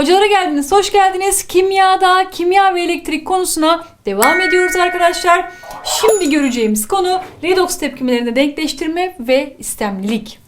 Hocalara geldiniz, hoş geldiniz. Kimyada, kimya ve elektrik konusuna devam ediyoruz arkadaşlar. Şimdi göreceğimiz konu redoks tepkimelerinde denkleştirme ve istemlilik.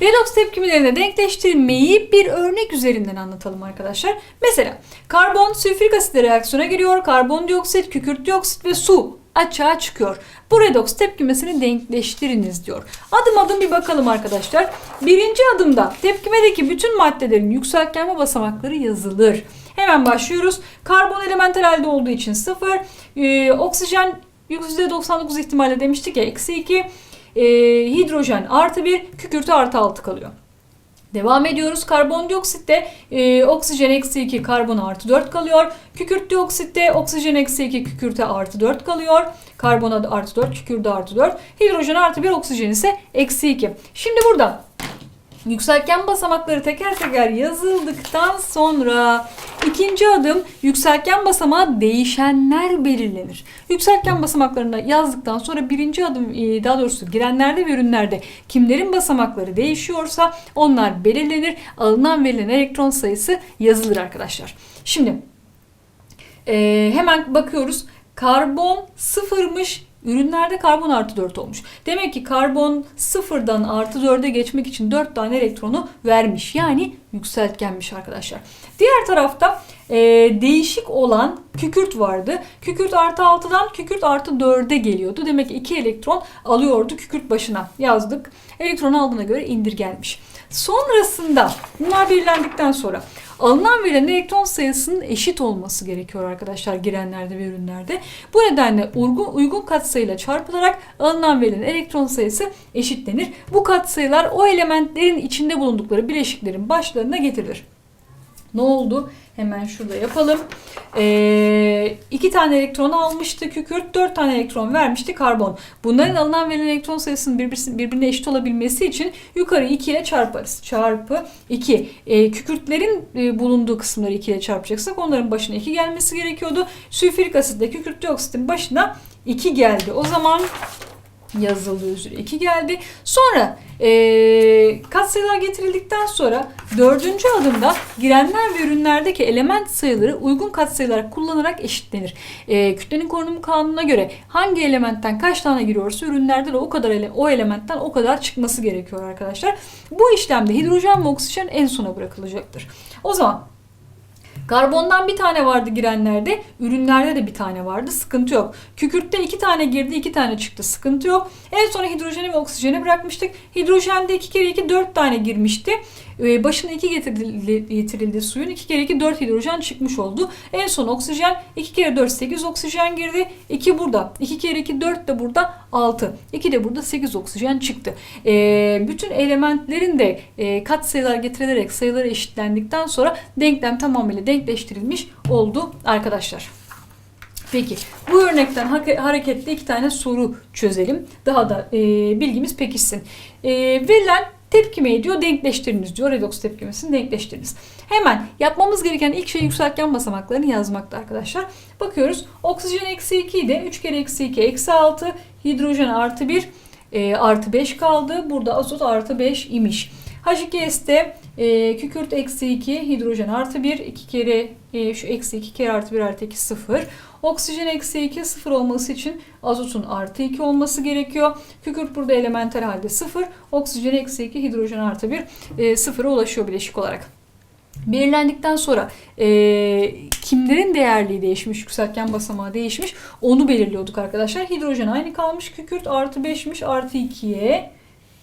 Redoks tepkimelerine denkleştirmeyi bir örnek üzerinden anlatalım arkadaşlar. Mesela karbon sülfürik asitle reaksiyona giriyor. Karbondioksit, kükürt dioksit ve su açığa çıkıyor. Bu redoks tepkimesini denkleştiriniz diyor. Adım adım bir bakalım arkadaşlar. Birinci adımda tepkimedeki bütün maddelerin yükseltgenme basamakları yazılır. Hemen başlıyoruz. Karbon elementel halde olduğu için 0. Ee, oksijen %99 ihtimalle demiştik ya eksi 2. Ee, hidrojen artı 1, kükürtü artı 6 kalıyor. Devam ediyoruz. Karbondioksitte e, oksijen eksi 2, karbon artı 4 kalıyor. Kükürt dioksitte oksijen eksi 2, kükürte artı 4 kalıyor. Karbon artı 4, kükürde artı 4. Hidrojen artı 1, oksijen ise eksi 2. Şimdi burada Yükseltgen basamakları teker teker yazıldıktan sonra ikinci adım yükseltgen basamağı değişenler belirlenir. Yükseltgen basamaklarını yazdıktan sonra birinci adım e, daha doğrusu girenlerde ve ürünlerde kimlerin basamakları değişiyorsa onlar belirlenir. Alınan verilen elektron sayısı yazılır arkadaşlar. Şimdi e, hemen bakıyoruz. Karbon sıfırmış, Ürünlerde karbon artı 4 olmuş. Demek ki karbon sıfırdan artı 4'e geçmek için 4 tane elektronu vermiş. Yani yükseltgenmiş arkadaşlar. Diğer tarafta e, değişik olan kükürt vardı. Kükürt artı 6'dan kükürt artı 4'e geliyordu. Demek ki 2 elektron alıyordu kükürt başına yazdık. Elektron aldığına göre indirgenmiş. Sonrasında bunlar belirlendikten sonra alınan verilen elektron sayısının eşit olması gerekiyor arkadaşlar girenlerde ve ürünlerde. Bu nedenle uygun, uygun katsayıyla çarpılarak alınan verilen elektron sayısı eşitlenir. Bu katsayılar o elementlerin içinde bulundukları bileşiklerin başlarına getirilir. Ne oldu? Hemen şurada yapalım. Ee, iki tane elektron almıştı kükürt, dört tane elektron vermişti karbon. Bunların alınan verilen elektron sayısının birbirine eşit olabilmesi için yukarı 2 ile çarparız. Çarpı 2. Ee, kükürtlerin e, bulunduğu kısımları 2 ile çarpacaksak onların başına 2 gelmesi gerekiyordu. Sülfürik asitle kükürt dioksitin başına 2 geldi. O zaman yazıldığı üzere 2 geldi. Sonra e, katsayılar getirildikten sonra dördüncü adımda girenler ve ürünlerdeki element sayıları uygun katsayılar kullanarak eşitlenir. E, kütlenin korunumu kanununa göre hangi elementten kaç tane giriyorsa ürünlerde de o kadar ele, o elementten o kadar çıkması gerekiyor arkadaşlar. Bu işlemde hidrojen ve oksijen en sona bırakılacaktır. O zaman Karbondan bir tane vardı girenlerde, ürünlerde de bir tane vardı. Sıkıntı yok. Kükürtte iki tane girdi, iki tane çıktı. Sıkıntı yok. En sonra hidrojeni ve oksijeni bırakmıştık. Hidrojende iki kere iki dört tane girmişti. Ee, başına iki getirildi, getirildi suyun. iki kere iki dört hidrojen çıkmış oldu. En son oksijen iki kere dört sekiz oksijen girdi. İki burada. iki kere iki dört de burada altı. İki de burada sekiz oksijen çıktı. Ee, bütün elementlerin de e, kat sayılar getirilerek sayıları eşitlendikten sonra denklem tamamıyla denkleştirilmiş oldu arkadaşlar. Peki bu örnekten hareketle iki tane soru çözelim. Daha da e, bilgimiz pekişsin. E, verilen tepkimeyi diyor denkleştiriniz diyor. Redoks tepkimesini denkleştiriniz. Hemen yapmamız gereken ilk şey yükseltgen basamaklarını yazmakta arkadaşlar. Bakıyoruz. Oksijen eksi 2 idi. 3 kere eksi 2 eksi 6. Hidrojen artı 1 e, artı 5 kaldı. Burada azot artı 5 imiş. H2S'te e, kükürt eksi 2, hidrojen artı 1, 2 kere e, şu eksi 2 kere artı 1 artı 2 0. Oksijen eksi 2 0 olması için azotun artı 2 olması gerekiyor. Kükürt burada elementel halde 0. Oksijen eksi 2, hidrojen artı 1 e, 0'a ulaşıyor bileşik olarak. Belirlendikten sonra e, kimlerin değerliği değişmiş, yükseltgen basamağı değişmiş onu belirliyorduk arkadaşlar. Hidrojen aynı kalmış, kükürt artı 5'miş artı 2'ye.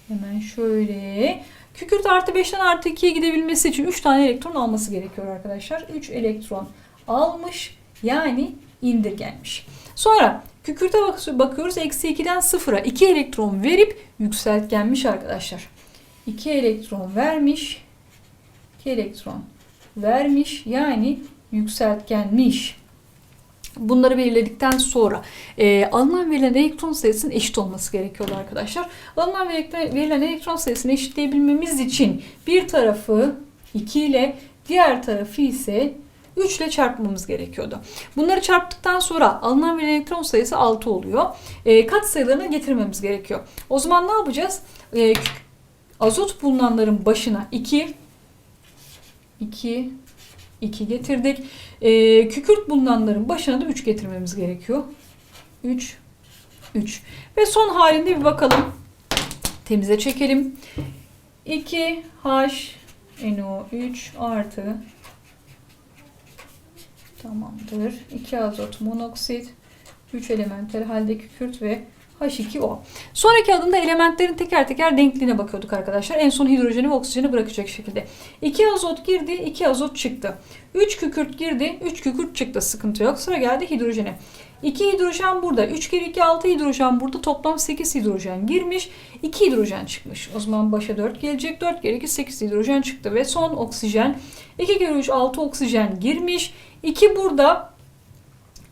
Hemen şöyle Kükürt artı 5'ten artı 2'ye gidebilmesi için 3 tane elektron alması gerekiyor arkadaşlar. 3 elektron almış yani indirgenmiş. Sonra kükürte bakıyoruz eksi 2'den 0'a 2 elektron verip yükseltgenmiş arkadaşlar. 2 elektron vermiş. 2 elektron vermiş yani yükseltgenmiş. Bunları belirledikten sonra e, alınan verilen elektron sayısının eşit olması gerekiyordu arkadaşlar. Alınan verilen elektron sayısını eşitleyebilmemiz için bir tarafı 2 ile diğer tarafı ise 3 ile çarpmamız gerekiyordu. Bunları çarptıktan sonra alınan verilen elektron sayısı 6 oluyor. E, kat sayılarını getirmemiz gerekiyor. O zaman ne yapacağız? E, Azot bulunanların başına 2 2 2 getirdik. Ee, kükürt bulunanların başına da 3 getirmemiz gerekiyor. 3 3 ve son halinde bir bakalım. Temize çekelim. 2 H NO3 artı tamamdır. 2 azot monoksit 3 elementel halde kükürt ve H2O. Sonraki adımda elementlerin teker teker denkliğine bakıyorduk arkadaşlar. En son hidrojeni ve oksijeni bırakacak şekilde. 2 azot girdi, 2 azot çıktı. 3 kükürt girdi, 3 kükürt çıktı. Sıkıntı yok. Sıra geldi hidrojene. 2 hidrojen burada. 3 kere 2 6 hidrojen burada. Toplam 8 hidrojen girmiş. 2 hidrojen çıkmış. O zaman başa 4 gelecek. 4 kere 2 8 hidrojen çıktı. Ve son oksijen. 2 kere 3 6 oksijen girmiş. 2 burada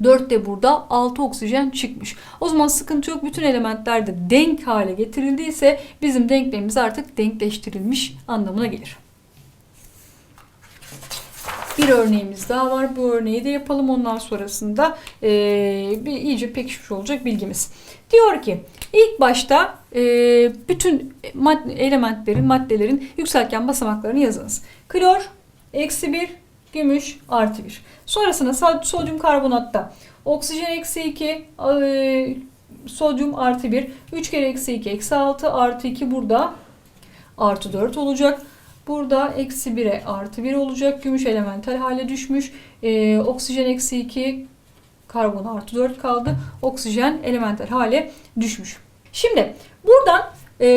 4 de burada 6 oksijen çıkmış. O zaman sıkıntı yok. Bütün elementler de denk hale getirildiyse bizim denklemimiz artık denkleştirilmiş anlamına gelir. Bir örneğimiz daha var. Bu örneği de yapalım. Ondan sonrasında eee, bir iyice pekişmiş olacak bilgimiz. Diyor ki ilk başta eee, bütün mad- elementlerin, maddelerin yükseltgen basamaklarını yazınız. Klor eksi 1, gümüş artı 1. Sonrasında sodyum karbonatta oksijen eksi 2, eee, sodyum artı 1, 3 kere eksi 2 eksi 6 artı 2 burada artı 4 olacak. Burada eksi 1'e artı 1 olacak. Gümüş elemental hale düşmüş. Ee, oksijen eksi 2, karbon artı 4 kaldı. Oksijen elemental hale düşmüş. Şimdi buradan e,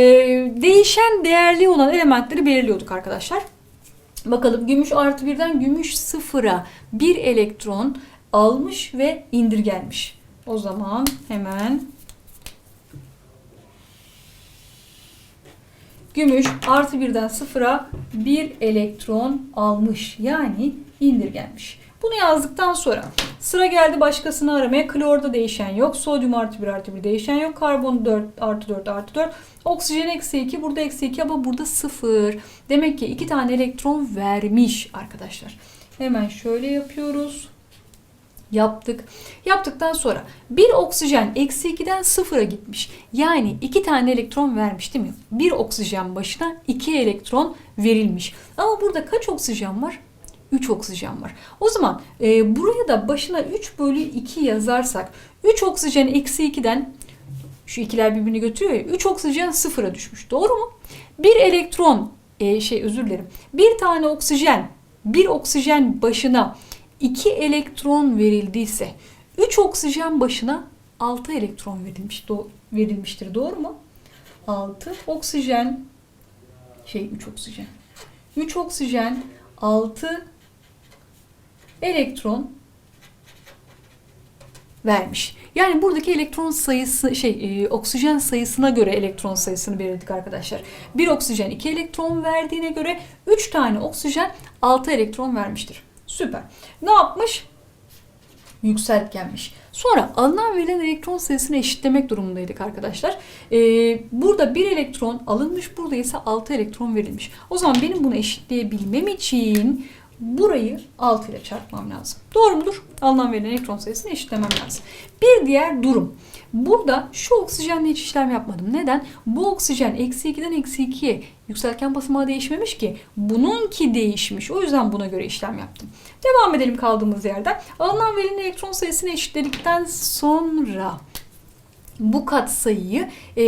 değişen değerli olan elementleri belirliyorduk arkadaşlar. Bakalım gümüş artı 1'den gümüş sıfıra bir elektron almış ve indirgenmiş. O zaman hemen Gümüş artı birden sıfıra bir elektron almış. Yani indirgenmiş. Bunu yazdıktan sonra sıra geldi başkasını aramaya. Klorda değişen yok. Sodyum artı 1 artı 1 değişen yok. Karbon 4 artı 4 artı 4. Oksijen eksi 2. Burada eksi 2 ama burada 0. Demek ki 2 tane elektron vermiş arkadaşlar. Hemen şöyle yapıyoruz. Yaptık. Yaptıktan sonra bir oksijen eksi 2'den sıfıra gitmiş. Yani iki tane elektron vermiş değil mi? Bir oksijen başına iki elektron verilmiş. Ama burada kaç oksijen var? 3 oksijen var. O zaman e, buraya da başına 3 bölü 2 yazarsak 3 oksijen eksi 2'den şu ikiler birbirini götürüyor ya 3 oksijen sıfıra düşmüş. Doğru mu? Bir elektron e, şey özür dilerim. Bir tane oksijen bir oksijen başına 2 elektron verildiyse 3 oksijen başına 6 elektron verilmiş do- verilmiştir. Doğru mu? 6 oksijen şey 3 oksijen. 3 oksijen 6 elektron vermiş. Yani buradaki elektron sayısı şey e, oksijen sayısına göre elektron sayısını belirledik arkadaşlar. Bir oksijen 2 elektron verdiğine göre 3 tane oksijen 6 elektron vermiştir. Süper. Ne yapmış? Yükseltgenmiş. Sonra alınan verilen elektron sayısını eşitlemek durumundaydık arkadaşlar. Ee, burada bir elektron alınmış, burada ise 6 elektron verilmiş. O zaman benim bunu eşitleyebilmem için burayı 6 ile çarpmam lazım. Doğru mudur? Alınan verilen elektron sayısını eşitlemem lazım. Bir diğer durum. Burada şu oksijenle hiç işlem yapmadım. Neden? Bu oksijen eksi 2'den eksi 2'ye yükseltgen basamağı değişmemiş ki. Bununki değişmiş. O yüzden buna göre işlem yaptım. Devam edelim kaldığımız yerden. Alınan verilen elektron sayısını eşitledikten sonra bu katsayıyı e,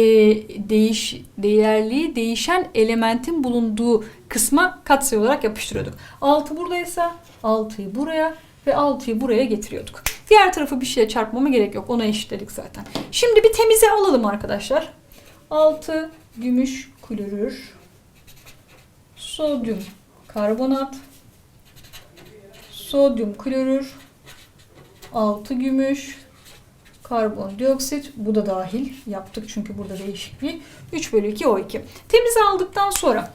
değiş değerli değişen elementin bulunduğu kısma katsayı olarak yapıştırıyorduk. 6 buradaysa 6'yı buraya ve 6'yı buraya getiriyorduk. Diğer tarafı bir şeye çarpmama gerek yok. Ona eşitledik zaten. Şimdi bir temize alalım arkadaşlar. 6 gümüş klorür, sodyum karbonat, sodyum klorür, 6 gümüş, karbondioksit bu da dahil yaptık çünkü burada değişikliği 3 bölü 2 O2. Temize aldıktan sonra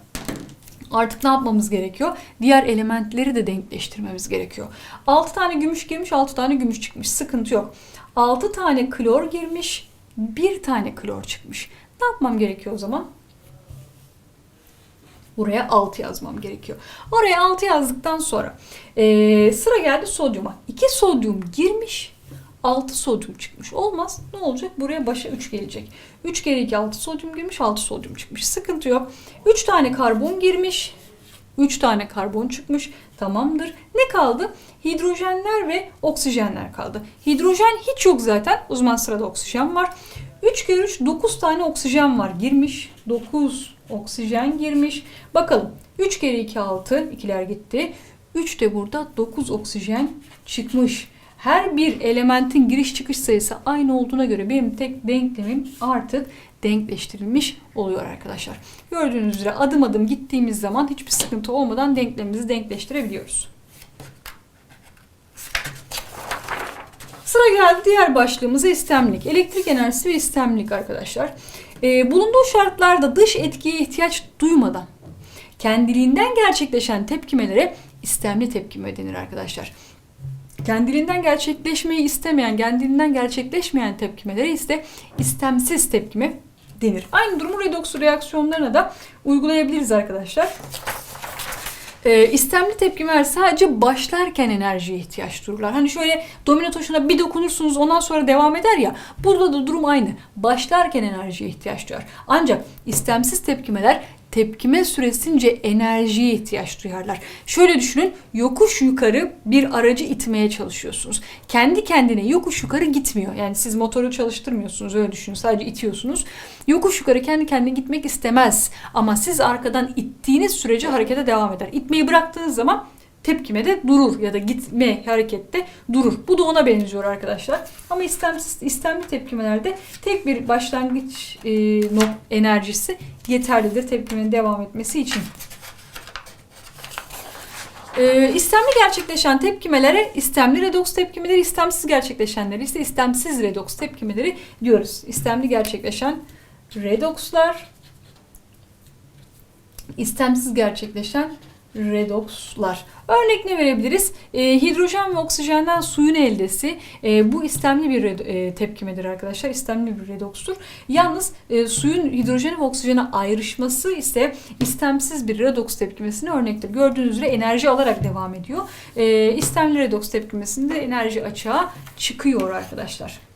artık ne yapmamız gerekiyor? Diğer elementleri de denkleştirmemiz gerekiyor. 6 tane gümüş girmiş 6 tane gümüş çıkmış sıkıntı yok. 6 tane klor girmiş 1 tane klor çıkmış. Ne yapmam gerekiyor o zaman? Buraya 6 yazmam gerekiyor. Oraya 6 yazdıktan sonra eee, sıra geldi sodyuma. 2 sodyum girmiş 6 sodyum çıkmış. Olmaz. Ne olacak? Buraya başa 3 gelecek. 3 kere 2 6 sodyum girmiş 6 sodyum çıkmış. Sıkıntı yok. 3 tane karbon girmiş. 3 tane karbon çıkmış. Tamamdır. Ne kaldı? Hidrojenler ve oksijenler kaldı. Hidrojen hiç yok zaten. O zaman sırada oksijen var. 3 kere 3 9 tane oksijen var. Girmiş. 9 oksijen girmiş. Bakalım. 3 kere 2 6. ikiler gitti. 3 de burada 9 oksijen çıkmış. Her bir elementin giriş çıkış sayısı aynı olduğuna göre benim tek denklemim artık denkleştirilmiş oluyor arkadaşlar. Gördüğünüz üzere adım adım gittiğimiz zaman hiçbir sıkıntı olmadan denklemimizi denkleştirebiliyoruz. Sıra geldi diğer başlığımıza istemlik. Elektrik enerjisi ve istemlik arkadaşlar. Ee, bulunduğu şartlarda dış etkiye ihtiyaç duymadan kendiliğinden gerçekleşen tepkimelere istemli tepkime denir arkadaşlar. Kendiliğinden gerçekleşmeyi istemeyen, kendiliğinden gerçekleşmeyen tepkimelere ise istemsiz tepkime denir. Aynı durumu redoks reaksiyonlarına da uygulayabiliriz arkadaşlar. Ee, istemli tepkimeler sadece başlarken enerjiye ihtiyaç duyurlar. Hani şöyle domino taşına bir dokunursunuz ondan sonra devam eder ya. Burada da durum aynı. Başlarken enerjiye ihtiyaç duyar. Ancak istemsiz tepkimeler tepkime süresince enerjiye ihtiyaç duyarlar. Şöyle düşünün, yokuş yukarı bir aracı itmeye çalışıyorsunuz. Kendi kendine yokuş yukarı gitmiyor. Yani siz motoru çalıştırmıyorsunuz öyle düşünün. Sadece itiyorsunuz. Yokuş yukarı kendi kendine gitmek istemez. Ama siz arkadan ittiğiniz sürece harekete devam eder. İtmeyi bıraktığınız zaman tepkime de durur ya da gitme harekette durur. Bu da ona benziyor arkadaşlar. Ama istemsiz, istemli tepkimelerde tek bir başlangıç e, nok- enerjisi yeterlidir tepkimenin devam etmesi için. E, istemli gerçekleşen tepkimelere istemli redoks tepkimeleri, istemsiz gerçekleşenleri ise istemsiz redoks tepkimeleri diyoruz. İstemli gerçekleşen redokslar, istemsiz gerçekleşen redokslar. Örnek ne verebiliriz? E, hidrojen ve oksijenden suyun eldesi. E, bu istemli bir e, tepkimedir arkadaşlar. İstemli bir redokstur. Yalnız e, suyun hidrojene ve oksijene ayrışması ise istemsiz bir redoks tepkimesine örnektir. Gördüğünüz üzere enerji alarak devam ediyor. E, istemli redoks tepkimesinde enerji açığa çıkıyor arkadaşlar.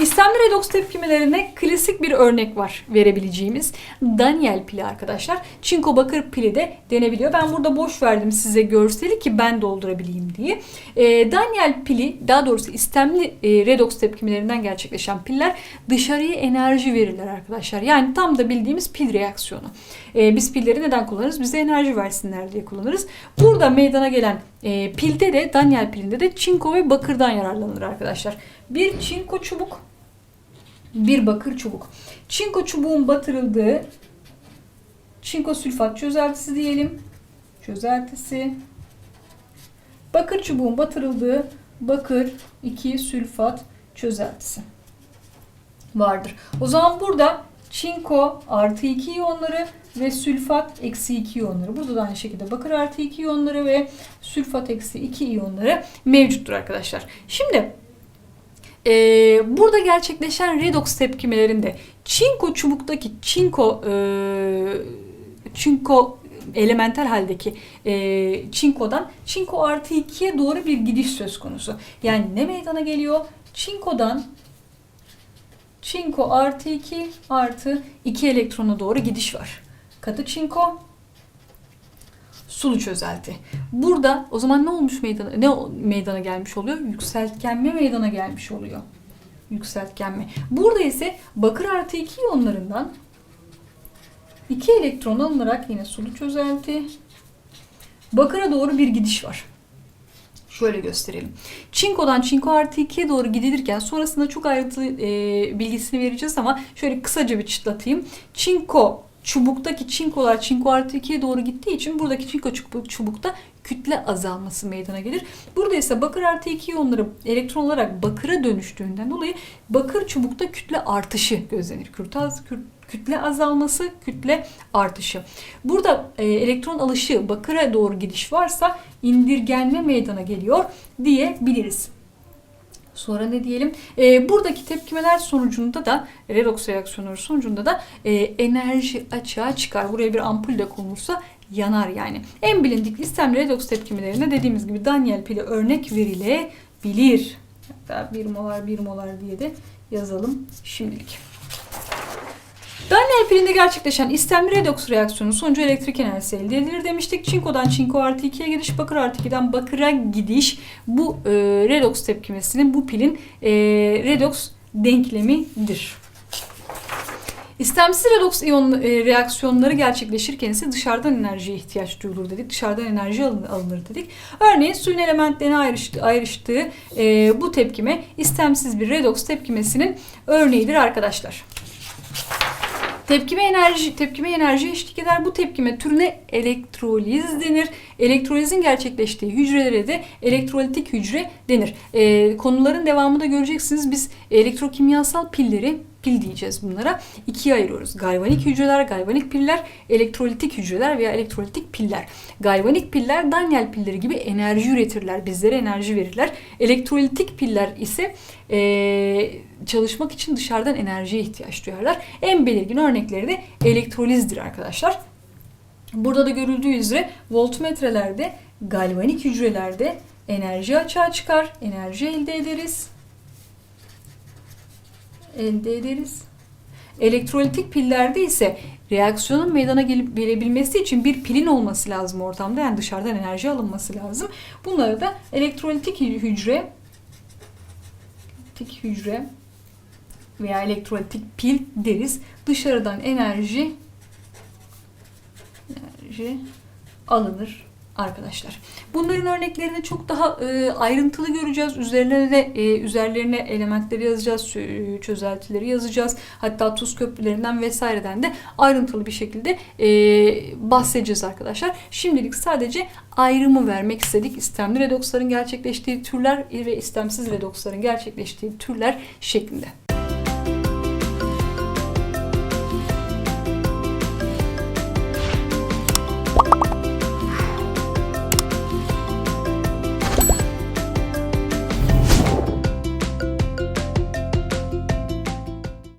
İstemli redoks tepkimelerine klasik bir örnek var verebileceğimiz. Daniel pili arkadaşlar. Çinko bakır pili de denebiliyor. Ben burada boş verdim size görseli ki ben doldurabileyim diye. E, Daniel pili daha doğrusu istemli e, redoks tepkimelerinden gerçekleşen piller dışarıya enerji verirler arkadaşlar. Yani tam da bildiğimiz pil reaksiyonu. E, biz pilleri neden kullanırız? Bize enerji versinler diye kullanırız. Burada meydana gelen e, pilde de Daniel pilinde de çinko ve bakırdan yararlanılır arkadaşlar. Bir çinko çubuk, bir bakır çubuk. Çinko çubuğun batırıldığı çinko sülfat çözeltisi diyelim. Çözeltisi. Bakır çubuğun batırıldığı bakır 2 sülfat çözeltisi vardır. O zaman burada çinko artı 2 iyonları ve sülfat eksi 2 iyonları. Burada da aynı şekilde bakır artı 2 iyonları ve sülfat eksi 2 iyonları mevcuttur arkadaşlar. Şimdi ee, burada gerçekleşen redoks tepkimelerinde çinko çubuktaki çinko e, çinko elementel haldeki e, çinkodan çinko artı 2'ye doğru bir gidiş söz konusu. Yani ne meydana geliyor? Çinkodan çinko artı 2 artı 2 elektrona doğru gidiş var. Katı çinko sulu çözelti. Burada o zaman ne olmuş meydana ne meydana gelmiş oluyor? Yükseltgenme meydana gelmiş oluyor. Yükseltgenme. Burada ise bakır artı 2 iyonlarından 2 elektron alınarak yine sulu çözelti bakıra doğru bir gidiş var. Şöyle gösterelim. Çinko'dan çinko artı 2'ye doğru gidilirken sonrasında çok ayrıntılı e, bilgisini vereceğiz ama şöyle kısaca bir çıtlatayım. Çinko çubuktaki çinkolar çinko artı 2'ye doğru gittiği için buradaki çinko çubuk, çubukta kütle azalması meydana gelir. Burada ise bakır artı 2 iyonları elektron olarak bakıra dönüştüğünden dolayı bakır çubukta kütle artışı gözlenir. Kütle, az, kütle azalması, kütle artışı. Burada e, elektron alışı bakıra doğru gidiş varsa indirgenme meydana geliyor diyebiliriz. Sonra ne diyelim? E, buradaki tepkimeler sonucunda da redoks reaksiyonları sonucunda da e, enerji açığa çıkar. Buraya bir ampul de konulursa yanar yani. En bilindik istemli redoks tepkimelerine dediğimiz gibi Daniel pili örnek verilebilir. Hatta 1 molar 1 molar diye de yazalım şimdilik. Daniel pilinde gerçekleşen istemli redoks reaksiyonu sonucu elektrik enerjisi elde edilir demiştik. Çinkodan çinko artı 2'ye gidiş, bakır artı 2'den bakıra gidiş bu e, redoks tepkimesinin bu pilin e, redoks denklemidir. İstemsiz redoks iyon e, reaksiyonları gerçekleşirken ise dışarıdan enerjiye ihtiyaç duyulur dedik. Dışarıdan enerji alın- alınır dedik. Örneğin suyun elementlerine ayrıştı, ayrıştığı e, bu tepkime istemsiz bir redoks tepkimesinin örneğidir arkadaşlar. Tepkime enerji tepkime enerji eşlik eder. Bu tepkime türüne elektroliz denir. Elektrolizin gerçekleştiği hücrelere de elektrolitik hücre denir. Ee, konuların devamında göreceksiniz. Biz elektrokimyasal pilleri pil diyeceğiz bunlara. ikiye ayırıyoruz. Galvanik hücreler, galvanik piller, elektrolitik hücreler veya elektrolitik piller. Galvanik piller Daniel pilleri gibi enerji üretirler. Bizlere enerji verirler. Elektrolitik piller ise ee, çalışmak için dışarıdan enerjiye ihtiyaç duyarlar. En belirgin örnekleri de elektrolizdir arkadaşlar. Burada da görüldüğü üzere voltmetrelerde, galvanik hücrelerde enerji açığa çıkar, enerji elde ederiz. Elde ederiz. Elektrolitik pillerde ise reaksiyonun meydana gelip gelebilmesi için bir pilin olması lazım ortamda. Yani dışarıdan enerji alınması lazım. Bunlara da elektrolitik hücre elektrolitik hücre veya elektrolitik pil deriz. Dışarıdan enerji enerji alınır arkadaşlar. Bunların örneklerini çok daha e, ayrıntılı göreceğiz. Üzerlerine de e, üzerlerine elementleri yazacağız, çözeltileri yazacağız. Hatta tuz köprülerinden vesaireden de ayrıntılı bir şekilde e, bahsedeceğiz arkadaşlar. Şimdilik sadece ayrımı vermek istedik. İstemli redoksların gerçekleştiği türler ve istemsiz redoksların gerçekleştiği türler şeklinde.